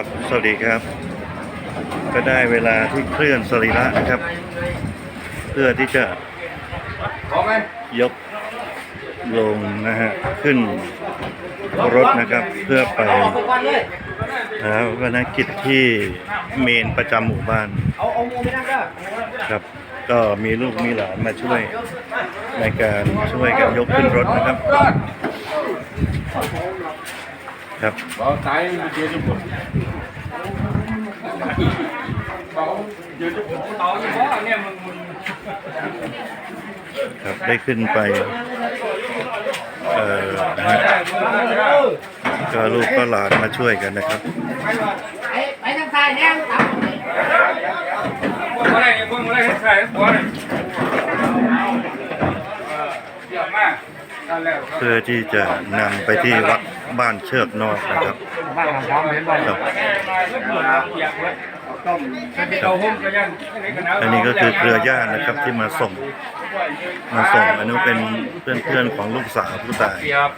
ครับ สวัสดีครับ ก็ได้เวลาที่เคลื่อนสรีระนะครับ เพื่อที่จะยกลงนะฮะขึ้นรถนะครับเพื่อไปนะวนกิจที่เมนประจำหมู่บ้านครับ ก็มีลูกมีหลานมาช่วยในการช่วยกันยกขึ้นรถนะครับ ครับ Bảo tái kia cho một ครับได้ขึ้นไปเอ่อนะฮะก็ลูกก็หลานมาช่วยกันนะครับไปไปทางซ้ายแน่ครับ Con này, con này hết xài hết quá này. Ờ, เพื่อที่จะนำไปที่วัดบ้านเชือกนอกนะครับบ้านหลังพร้อมเห็นบ่ครับ Đẹp quá. Cái đầu hôm cho nhân. Cái này cái áo อันนี้ก็คือเครือญาตินะครับที่มาส่งมาส่งอันนี้เป็นเพื่อนเพื่อนๆของลูกสาวผู้ตาย Đẹp.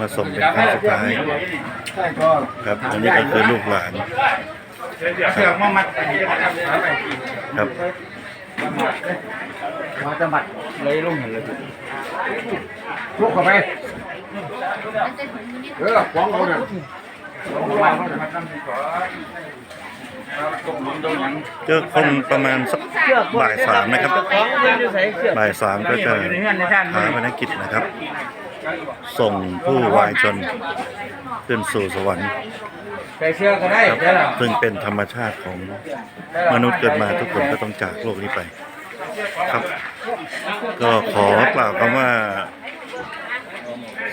มาส่งเป็นครั้งสุดท้ายครับอันนี้ก็คือลูกหลาน Đẹp mà mặt. ครับ มาจะบัดเลยลงเห็นเลยลุกเข้าไปเออขวางเขาเนี่ยก็คงประมาณสักบ่ายสามนะครับบ่ายสามก็จะหาภารกิจนะครับ ส่งผู้วายชนขึ้นสู่สวรรค์ ใส่เสื้อก็ได้ครับได้หรอซึ่งเป็นธรรมชาติของมนุษย์เกิดมาทุกคนก็ต้องจากโลกนี้ไป ครับ ก็ขอกล่าวคำว่า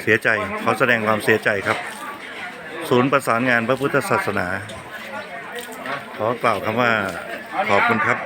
เสียใจขอแสดงความเสียใจครับ ศูนย์ประสานงานพระพุทธศาสนา ขอกล่าวคำว่าขอบคุณครับ